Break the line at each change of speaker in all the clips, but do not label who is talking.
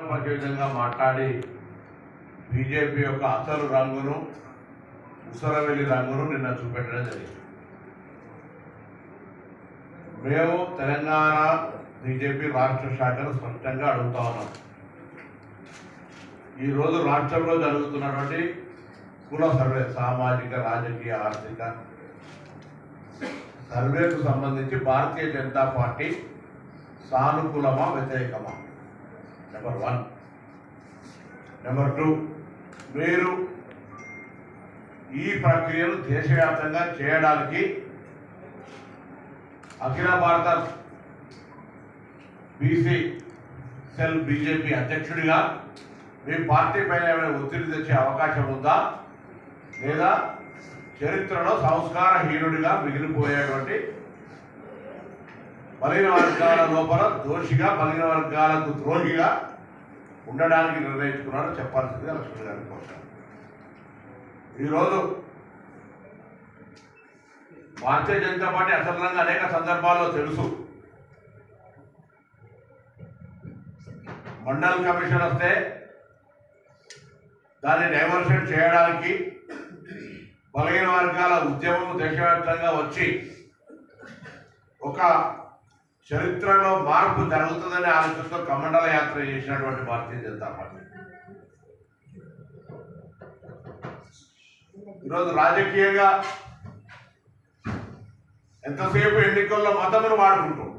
విధంగా మాట్లాడి బీజేపీ యొక్క అసలు రంగును ఉసరవెల్లి రంగును నిన్న చూపెట్టడం జరిగింది. మేము తెలంగాణ బీజేపీ రాష్ట్ర శాఖను స్పష్టంగా అడుగుతా ఉన్నాం. ఈరోజు రాష్ట్రంలో జరుగుతున్నటువంటి కుల సర్వే సామాజిక రాజకీయ ఆర్థిక సర్వేకు సంబంధించి భారతీయ జనతా పార్టీ సానుకూలమా వ్యతిరేకమా? నెంబర్ వన్ నెంబర్ టూ మీరు ఈ ప్రక్రియను దేశవ్యాప్తంగా చేయడానికి అఖిల భారత బీసీ సెల్ బీజేపీ అధ్యక్షుడిగా మీ పార్టీ పైన ఏమైనా ఒత్తిడి తెచ్చే అవకాశం ఉందా? లేదా చరిత్రలో సంస్కారహీనుడిగా మిగిలిపోయేటువంటి బలహీన వర్గాల లోపల దోషిగా బలహీన వర్గాలకు ద్రోహిగా ఉండడానికి నిర్ణయించుకున్నారో చెప్పాల్సిందిగా లక్ష్మణ్ గారిని కోరుతాను ఈరోజు భారతీయ జనతా పార్టీ అసలంగా అనేక సందర్భాల్లో తెలుసు. మండల్ కమిషన్ వస్తే దాన్ని డైవర్షన్ చేయడానికి బలహీన వర్గాల ఉద్యమం దేశవ్యాప్తంగా వచ్చి ఒక చరిత్రలో మార్పు జరుగుతుందని ఆలోచనతో కమండల యాత్ర చేసినటువంటి భారతీయ జనతా పార్టీ. ఈరోజు రాజకీయంగా ఎంతసేపు ఎన్నికల్లో మతమును వాడుకుంటాం?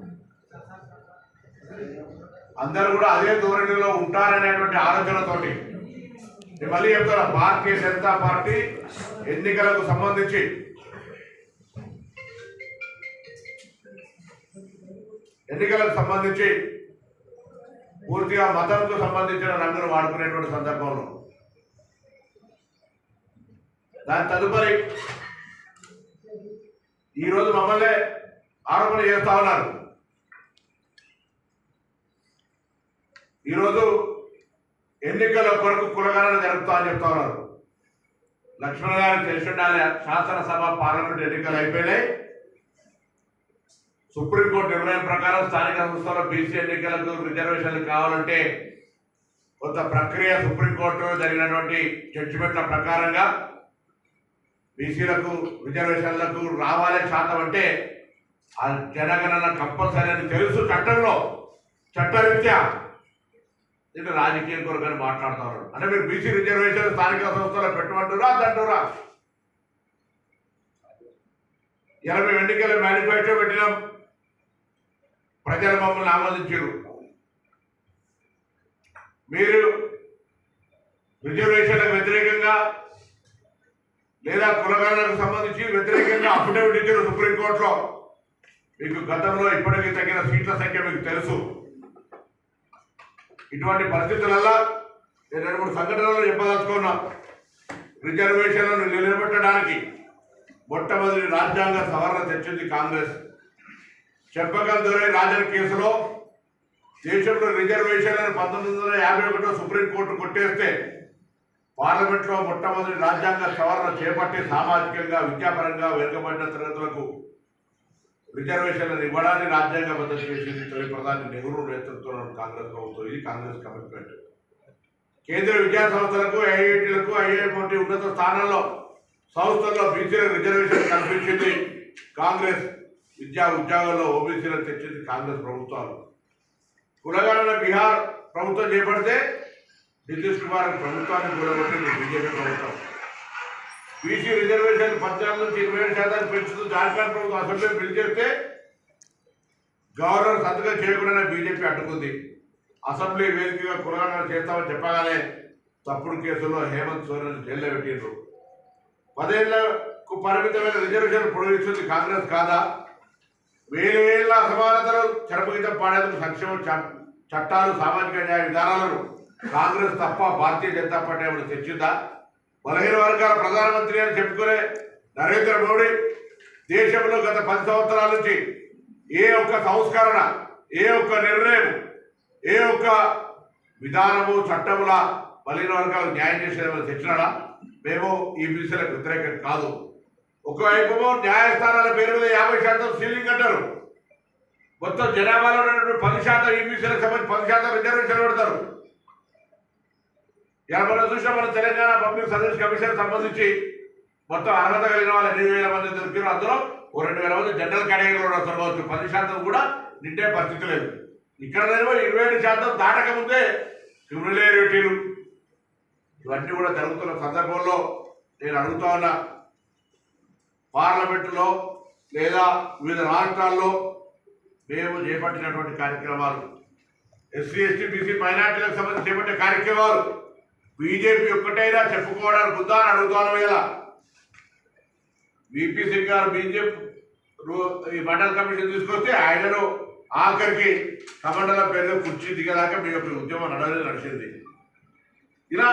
అందరూ కూడా అదే ధోరణిలో ఉంటారనేటువంటి ఆలోచనతోటి. నేను మళ్ళీ చెప్తున్నా భారతీయ జనతా పార్టీ ఎన్నికలకు సంబంధించి ఎన్నికలకు సంబంధించి పూర్తిగా మతంకు సంబంధించిన రంగును వాడుకునేటువంటి సందర్భంలో దాని తదుపరి ఈరోజు మమ్మల్ని ఆరోపణ చేస్తా ఉన్నారు. ఈరోజు ఎన్నికల కొరకు కులగణన జరుపుతా అని చెప్తా ఉన్నారు. లక్ష్మణ్ గారు తెలిసి ఉండాలి శాసనసభ పార్లమెంట్ ఎన్నికలు అయిపోయినాయి. సుప్రీంకోర్టు నిర్ణయం ప్రకారం స్థానిక సంస్థల బీసీ ఎన్నికలకు రిజర్వేషన్లు కావాలంటే కొంత ప్రక్రియ సుప్రీంకోర్టు జరిగినటువంటి జడ్జిమెంట్ల ప్రకారంగా బీసీలకు రిజర్వేషన్లకు రావాలి శాతం అంటే ఆ జనగణన కంపల్సరీ అని తెలుసు చట్టంలో. చట్టరీత్యా ఇది రాజకీయం కొరకని మాట్లాడుతున్నారు. అంటే మీరు బీసీ రిజర్వేషన్ స్థానిక సంస్థలో పెట్టమంటురా అదంటురా ఇరవై ఎన్నికలు ఎన్నికల మేనిఫెస్టో పెట్టినాం. ప్రజలు మమ్మల్ని ఆమోదించారు. మీరు రిజర్వేషన్లకు వ్యతిరేకంగా లేదా కులగణనకు సంబంధించి వ్యతిరేకంగా అఫిడవిట్ ఇచ్చారు సుప్రీంకోర్టులో. మీకు గతంలో ఇప్పటికీ తగిన సీట్ల సంఖ్య మీకు తెలుసు. ఇటువంటి పరిస్థితులలో నేను రెండు మూడు సంఘటనలు చెప్పదలుచుకున్నా. రిజర్వేషన్లను నిలబెట్టడానికి మొట్టమొదటి రాజ్యాంగ సవరణ తెచ్చింది కాంగ్రెస్. చెప్పకం దొరై రాజన్ కేసులో దేశంలో రిజర్వేషన్లను పంతొమ్మిది వందల యాభై ఒకటిలో సుప్రీంకోర్టు కొట్టేస్తే పార్లమెంట్లో మొట్టమొదటి రాజ్యాంగ సవరణ చేపట్టి సామాజికంగా విద్యాపరంగా వెనుకబడిన తరగతులకు రిజర్వేషన్లను ఇవ్వడాన్ని రాజ్యాంగబద్ధం చేసింది తొలి ప్రధాని నెహ్రూ నేతృత్వంలో కాంగ్రెస్ ప్రభుత్వం ఇది కాంగ్రెస్ కమిట్మెంట్. కేంద్ర విద్యా సంస్థలకు ఐఐటీలకు ఐఐఎం వంటి ఉన్నత స్థానాల్లో సంస్థల్లో బీసీల రిజర్వేషన్ కల్పించింది కాంగ్రెస్. విద్యా ఉద్యోగాల్లో ఓబీసీలను తెచ్చింది కాంగ్రెస్ ప్రభుత్వాలు. కులగణన బీహార్ ప్రభుత్వం చేపడితే నితీష్ కుమార్ ప్రభుత్వాన్ని కూడగొట్టింది బీజేపీ ప్రభుత్వం. బీసీ రిజర్వేషన్ పద్నాలుగు నుంచి ఇరవై ఏడు శాతానికి పెంచుతూ జార్ఖండ్ ప్రభుత్వం అసెంబ్లీ బిల్ చేస్తే గవర్నర్ సంతకం చేయకుండానే బీజేపీ అడ్డుకుంది. అసెంబ్లీ వేదికగా కులగణన చేస్తామని చెప్పగానే తప్పుడు కేసులో హేమంత్ సోరెన్ జైల్లో పెట్టిండ్రు. పదేళ్ళకు పరిమితమైన రిజర్వేషన్ పొడిగిస్తుంది కాంగ్రెస్ కాదా? వేలేళ్ళ అసమానతలు చరపగీతం పాడేందుకు సంక్షేమ చ- చట్టాలు సామాజిక న్యాయ విధానాలను కాంగ్రెస్ తప్ప భారతీయ జనతా పార్టీ ఏమైనా తెచ్చిందా బలహీన వర్గాల ప్రధానమంత్రి అని చెప్పుకునే నరేంద్ర మోడీ దేశంలో గత పది సంవత్సరాల నుంచి ఏ ఒక్క సంస్కరణ ఏ ఒక్క నిర్ణయం ఏ ఒక్క విధానము చట్టముల బలహీన వర్గాలకు న్యాయం చేసేది తెచ్చినాడా? మేము ఈ బిల్సులకు వ్యతిరేకం కాదు. ఒకవైపు న్యాయస్థానాల పేరు మీద యాభై శాతం సీలింగ్ అంటారు. మొత్తం జనాభాలో ఉన్నటువంటి పది శాతం ఈబీసీలకు సంబంధించి పది శాతం రిజర్వేషన్ పెడతారు. ఇలా మనం చూసినా మన తెలంగాణ పబ్లిక్ సర్వీస్ కమిషన్ సంబంధించి మొత్తం అర్హత కలిగిన వాళ్ళు ఎనిమిది వేల మంది దొరికారు అందులో ఓ రెండు వేల మంది జనరల్ కేటగిరీలో వస్తారు పది శాతం కూడా నిండే పరిస్థితి లేదు. ఇక్కడ ఏమో ఇరవై ఏడు శాతం దాటకముందే క్రిమినల్ క్రిమినలేరిటీలు ఇవన్నీ కూడా జరుగుతున్న సందర్భంలో నేను అడుగుతా ఉన్నా పార్లమెంటులో లేదా వివిధ రాష్ట్రాల్లో మేము చేపట్టినటువంటి కార్యక్రమాలు. ఎస్సీ ఎస్టీ బీసీ మైనార్టీలకు సంబంధించి చేపట్టే కార్యక్రమాలు. బీజేపీ ఒక్కటైనా చెప్పుకోవడానికి ఉందా అని అడుగుతాను ఇలా బీపీ సింగ్ గారు బీజేపీ ఈ మండల కమిషన్ తీసుకొస్తే ఆయనను ఆఖరికి కమండల పేరులో కుర్చీ దిగదాకా మీ యొక్క ఉద్యమం నడవలేదు నడిచింది. ఇలా